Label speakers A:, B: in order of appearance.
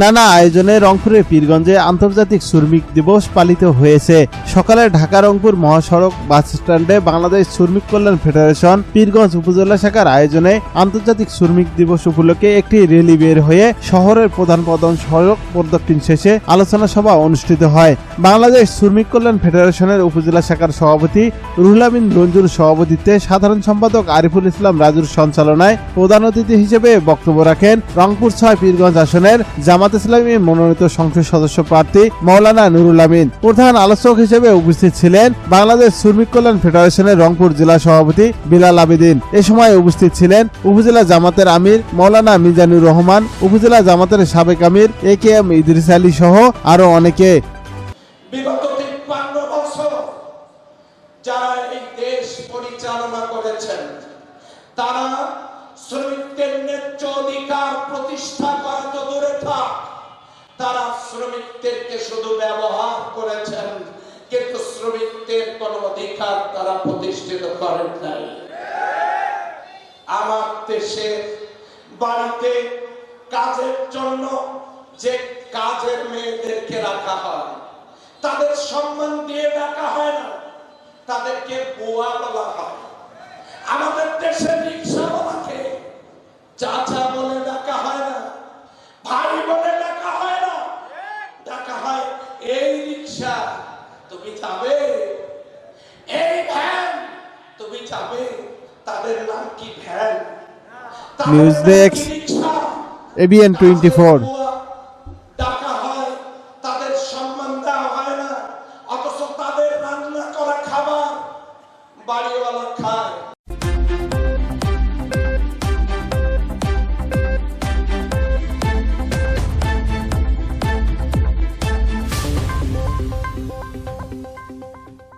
A: নানা আয়োজনে রংপুরের পীরগঞ্জে আন্তর্জাতিক শ্রমিক দিবস পালিত হয়েছে। সকালে ঢাকা রংপুর মহাসড়ক বাস স্ট্যান্ডে বাংলাদেশ শ্রমিক কল্যাণ ফেডারেশন পীরগঞ্জ উপজেলা শাখার আয়োজনে আন্তর্জাতিক শ্রমিক দিবস উপলক্ষে একটি র্যালি বের হয়ে শহরের প্রধান প্রধান সড়ক প্রদক্ষিণ শেষে আলোচনা সভা অনুষ্ঠিত হয়। বাংলাদেশ শ্রমিক কল্যাণ ফেডারেশনের উপজেলা শাখার সভাপতি রুহুল আমিন রঞ্জুর সভাপতিত্বে সাধারণ সম্পাদক আরিফুল ইসলাম রাজুর সঞ্চালনায় প্রধান অতিথি হিসেবে বক্তব্য রাখেন রংপুর ছয় পীরগঞ্জ আসনের জামাত ইসলামী মনোনীত সংসদ সদস্য প্রার্থী মৌলানা নুরুল আমিন। প্রধান আলোচক হিসেবে উপস্থিত ছিলেন বাংলাদেশ শ্রমিক কল্যাণ ফেডারেশনের রংপুর জেলা সভাপতি বিলাল আবেদিন। এ সময় উপস্থিত ছিলেন উপজেলা জামাতের আমির মৌলানা মিজানুর রহমান, উপজেলা জামাতের সাবেক আমির এ কে এম ইদ্রিস আলী সহ আরও অনেকে।
B: যারা এই দেশ পরিচালনা করেছেন, তারা শ্রমিকদের ন্যায্য তারা শ্রমিকদেরকে শুধু ব্যবহার করেছেন, কিন্তু শ্রমিকদের কোনো অধিকার তারা প্রতিষ্ঠিত করেন নাই। আমার দেশে বাড়িতে কাজের জন্য যে কাজের মেয়েদেরকে রাখা হয়, তাদের সম্মান দিয়ে ডাকা হয় না, তাদেরকে বোয়া বলা হয়। আমাদের দেশে রিক্সাওয়ালাকে চাচা বলে ডাকা হয় না, ভাই বলে রিক্সা তুমি যাবে? এই ভ্যান তুমি যাবে? তাদের নাম কি van?
A: News desk ABN twenty four
B: হয় না অথচ তাদের রান্না করা খাবার বাড়িওয়ালা খায়।